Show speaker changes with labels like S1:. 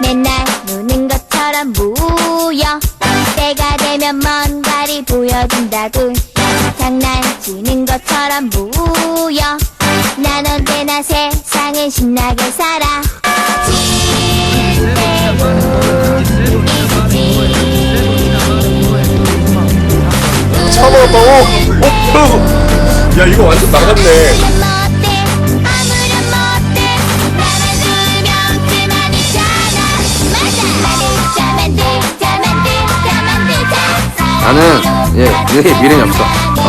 S1: 맨날 노는 것처럼 무여. 때가 되면 뭔가를 보여준다고. 장난치는 것처럼 무여. 난 언제나 세상을 신나게 살아
S2: 참아봤다고? 어? 야 이거 완전 나갔네
S3: 나는 예, 얘 미래는 없어.